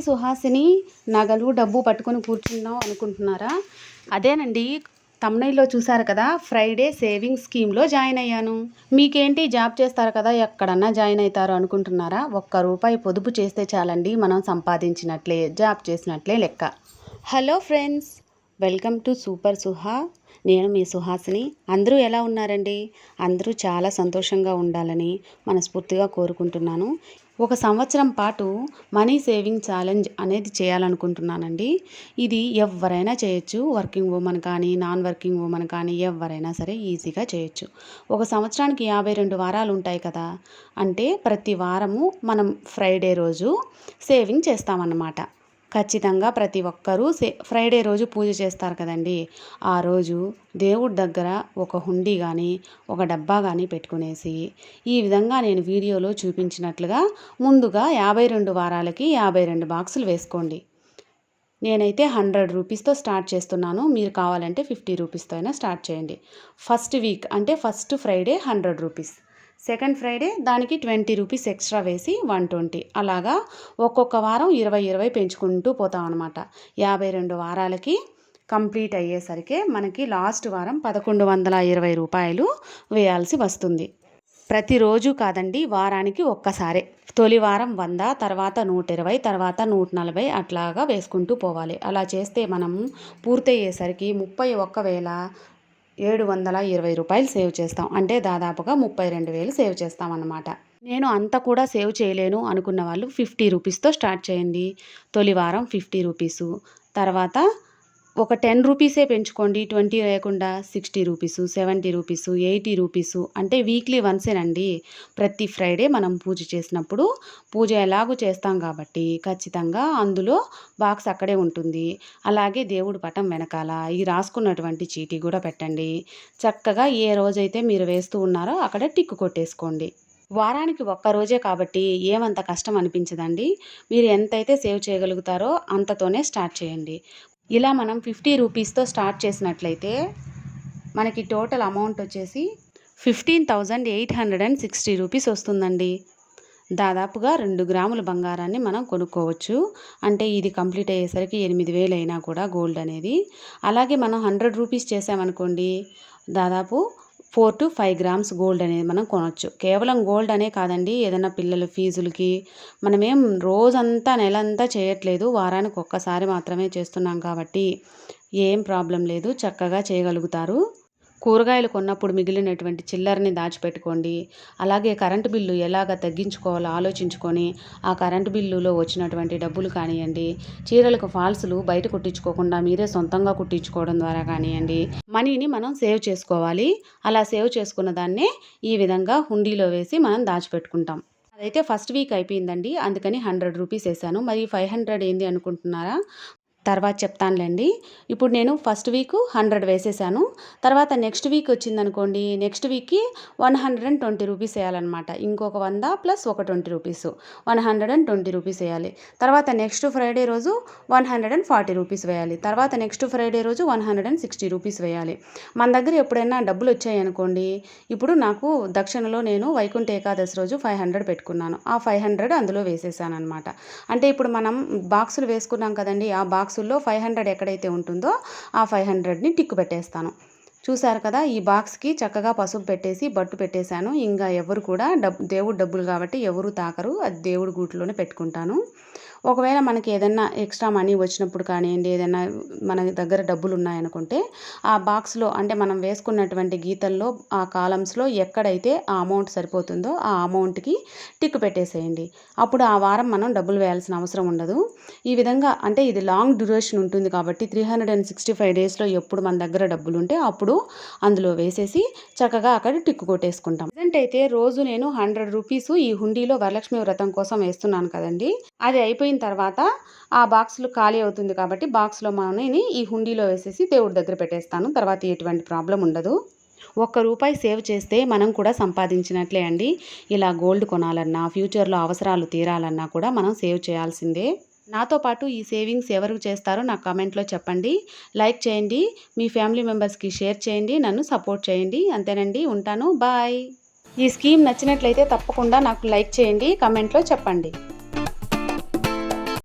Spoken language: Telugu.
సుహాసిని నగలు డబ్బు పట్టుకొని కూర్చున్నాం అనుకుంటున్నారా? అదేనండి తమ్నైల్లో చూసారు కదా ఫ్రైడే సేవింగ్ స్కీమ్లో జాయిన్ అయ్యాను. మీకేంటి జాబ్ చేస్తారు కదా ఎక్కడన్నా జాయిన్ అవుతారు అనుకుంటున్నారా? ఒక్క రూపాయి పొదుపు చేస్తే చాలండి మనం సంపాదించినట్లే జాబ్ చేసినట్లే లెక్క. Hello friends welcome to super Suha. నేను మీ సుహాసిని. అందరూ ఎలా ఉన్నారండి? అందరూ చాలా సంతోషంగా ఉండాలని మనస్ఫూర్తిగా కోరుకుంటున్నాను. ఒక సంవత్సరం పాటు మనీ సేవింగ్ ఛాలెంజ్ అనేది చేయాలనుకుంటున్నానండి. ఇది ఎవరైనా చేయొచ్చు. వర్కింగ్ ఉమెన్ కానీ నాన్ వర్కింగ్ ఉమెన్ కానీ ఎవరైనా సరే ఈజీగా చేయొచ్చు. ఒక సంవత్సరానికి యాభై రెండు వారాలు ఉంటాయి కదా. అంటే ప్రతి వారము మనం ఫ్రైడే రోజు సేవింగ్ చేస్తామన్నమాట. ఖచ్చితంగా ప్రతి ఒక్కరూ ఫ్రైడే రోజు పూజ చేస్తారు కదండి. ఆ రోజు దేవుడి దగ్గర ఒక హుండీ కానీ ఒక డబ్బా కానీ పెట్టుకునేసి ఈ విధంగా నేను వీడియోలో చూపించినట్లుగా ముందుగా యాభై రెండు వారాలకి యాభై రెండు బాక్సులు వేసుకోండి. నేనైతే హండ్రెడ్ రూపీస్తో స్టార్ట్ చేస్తున్నాను. మీరు కావాలంటే ఫిఫ్టీ రూపీస్తో అయినా స్టార్ట్ చేయండి. ఫస్ట్ వీక్ అంటే first Friday hundred rupees. Second Friday దానికి ట్వంటీ రూపీస్ ఎక్స్ట్రా వేసి వన్ ట్వంటీ. అలాగా ఒక్కొక్క వారం ఇరవై ఇరవై పెంచుకుంటూ పోతాం అనమాట యాభై రెండు వారాలకి కంప్లీట్ అయ్యేసరికి మనకి లాస్ట్ వారం పదకొండు వందల ఇరవై రూపాయలు వేయాల్సి వస్తుంది. ప్రతిరోజు కాదండి వారానికి ఒక్కసారే. తొలి వారం వంద తర్వాత నూట ఇరవై తర్వాత నూట నలభై అట్లాగా వేసుకుంటూ పోవాలి. అలా చేస్తే మనం పూర్తయ్యేసరికి ముప్పై ఒక్క వేల ఏడు వందల ఇరవై రూపాయలు సేవ్ చేస్తాం. అంటే దాదాపుగా ముప్పై రెండు వేలు సేవ్ చేస్తామన్నమాట. నేను అంత కూడా సేవ్ చేయలేను అనుకున్న వాళ్ళు ఫిఫ్టీ రూపీస్తో స్టార్ట్ చేయండి. తొలి వారం ఫిఫ్టీ రూపీసు. తర్వాత ఒక టెన్ రూపీసే పెంచుకోండి. ట్వంటీ లేకుండా sixty rupees seventy rupees eighty rupees అంటే వీక్లీ వన్సేనండి. ప్రతి ఫ్రైడే మనం పూజ చేసినప్పుడు పూజ ఎలాగూ చేస్తాం కాబట్టి ఖచ్చితంగా అందులో బాక్స్ అక్కడే ఉంటుంది. అలాగే దేవుడి పటం వెనకాల ఈ రాసుకున్నటువంటి చీటీ కూడా పెట్టండి. చక్కగా ఏ రోజైతే మీరు వేస్తూ ఉన్నారో అక్కడ టిక్కు కొట్టేసుకోండి. వారానికి ఒక్క రోజే కాబట్టి ఏమంత కష్టం అనిపించదండి. మీరు ఎంతైతే సేవ్ చేయగలుగుతారో అంతతోనే స్టార్ట్ చేయండి. ఇలా మనం ఫిఫ్టీ రూపీస్తో స్టార్ట్ చేసినట్లయితే మనకి టోటల్ అమౌంట్ వచ్చేసి fifteen thousand eight hundred and sixty rupees వస్తుందండి. దాదాపుగా రెండు గ్రాముల బంగారాన్ని మనం కొనుక్కోవచ్చు. అంటే ఇది కంప్లీట్ అయ్యేసరికి ఎనిమిది వేలు అయినా కూడా గోల్డ్ అనేది. అలాగే మనం హండ్రెడ్ రూపీస్ చేసామనుకోండి దాదాపు four to five grams gold అనేది మనం కొనవచ్చు కేవలం గోల్డ్ అనే కాదండి ఏదైనా పిల్లల ఫీజులకి మనమేం రోజంతా నెలంతా చేయట్లేదు వారానికి ఒక్కసారి మాత్రమే చేస్తున్నాం కాబట్టి ఏం ప్రాబ్లం లేదు చక్కగా చేయగలుగుతారు. కూరగాయలు కొన్నప్పుడు మిగిలినటువంటి చిల్లరని దాచిపెట్టుకోండి. అలాగే కరెంటు బిల్లు ఎలాగ తగ్గించుకోవాలో ఆలోచించుకొని ఆ కరెంటు బిల్లులో వచ్చినటువంటి డబ్బులు కానివ్వండి చీరలకు ఫాల్స్లు బయట కుట్టించుకోకుండా మీరే సొంతంగా కుట్టించుకోవడం ద్వారా కానివ్వండి మనీని మనం సేవ్ చేసుకోవాలి. అలా సేవ్ చేసుకున్న దాన్నే ఈ విధంగా హుండీలో వేసి మనం దాచిపెట్టుకుంటాం. అదైతే ఫస్ట్ వీక్ అయిపోయిందండి అందుకని హండ్రెడ్ రూపీస్ వేసాను. మరి ఫైవ్ హండ్రెడ్ ఏంది అనుకుంటున్నారా? తర్వాత చెప్తానులేండి. ఇప్పుడు నేను ఫస్ట్ వీక్ హండ్రెడ్ వేసేసాను. తర్వాత నెక్స్ట్ వీక్ వచ్చిందనుకోండి నెక్స్ట్ వీక్కి one hundred and twenty rupees వేయాలన్నమాట. ఇంకొక వంద ప్లస్ ఒక twenty rupees one hundred and twenty rupees వేయాలి. తర్వాత నెక్స్ట్ ఫ్రైడే రోజు one hundred and forty rupees వేయాలి. తర్వాత నెక్స్ట్ ఫ్రైడే రోజు one hundred and sixty rupees వేయాలి. మన దగ్గర ఎప్పుడైనా డబ్బులు వచ్చాయనుకోండి ఇప్పుడు నాకు దక్షిణలో నేను వైకుంఠ ఏకాదశి రోజు ఫైవ్ హండ్రెడ్ పెట్టుకున్నాను. ఆ ఫైవ్ హండ్రెడ్ అందులో వేసేసాను అనమాట అంటే ఇప్పుడు మనం బాక్సులు వేసుకున్నాం కదండి ఆ బాక్స్ బాక్సుల్లో ఫైవ్ హండ్రెడ్ ఎక్కడైతే ఉంటుందో ఆ ఫైవ్ హండ్రెడ్ని టిక్ పెట్టేస్తాను. చూశారు కదా ఈ బాక్స్కి చక్కగా పసుపు పెట్టేసి బట్టు పెట్టేశాను. ఇంకా ఎవరు కూడా డబ్ దేవుడు డబ్బులు కాబట్టి ఎవరు తాకరు. అది దేవుడి గూట్లోనే పెట్టుకుంటాను. ఒకవేళ మనకి ఏదైనా ఎక్స్ట్రా మనీ వచ్చినప్పుడు కానివ్వండి ఏదైనా మన దగ్గర డబ్బులు ఉన్నాయనుకుంటే ఆ బాక్స్లో అంటే మనం వేసుకున్నటువంటి గీతల్లో ఆ కాలమ్స్లో ఎక్కడైతే ఆ అమౌంట్ సరిపోతుందో ఆ అమౌంట్కి టిక్ పెట్టేసేయండి. అప్పుడు ఆ వారం మనం డబ్బులు వేయాల్సిన అవసరం ఉండదు. ఈ విధంగా అంటే ఇది లాంగ్ డ్యూరేషన్ ఉంటుంది కాబట్టి three hundred and sixty five డేస్లో ఎప్పుడు మన దగ్గర డబ్బులు ఉంటే అప్పుడు అందులో వేసేసి చక్కగా అక్కడ టిక్ కొట్టేసుకుంటాం. ప్రజెంట్ అయితే రోజు నేను హండ్రెడ్ రూపీస్ ఈ హుండీలో వరలక్ష్మి వ్రతం కోసం వేస్తున్నాను కదండి. అది అయిపోయి అయిపోయిన తర్వాత ఆ బాక్స్లు ఖాళీ అవుతుంది కాబట్టి బాక్స్లో మనని ఈ హుండీలో వేసేసి దేవుడి దగ్గర పెట్టేస్తాను. తర్వాత ఎటువంటి ప్రాబ్లం ఉండదు. ఒక్క రూపాయి సేవ్ చేస్తే మనం కూడా సంపాదించినట్లే అండి. ఇలా గోల్డ్ కొనాలన్నా ఫ్యూచర్లో అవసరాలు తీరాలన్నా కూడా మనం సేవ్ చేయాల్సిందే. నాతో పాటు ఈ సేవింగ్స్ ఎవరు చేస్తారో నాకు కామెంట్లో చెప్పండి. లైక్ చేయండి. మీ ఫ్యామిలీ మెంబర్స్కి షేర్ చేయండి. నన్ను సపోర్ట్ చేయండి. అంతేనండి. ఉంటాను. బాయ్. ఈ స్కీమ్ నచ్చినట్లయితే తప్పకుండా నాకు లైక్ చేయండి. కమెంట్లో చెప్పండి.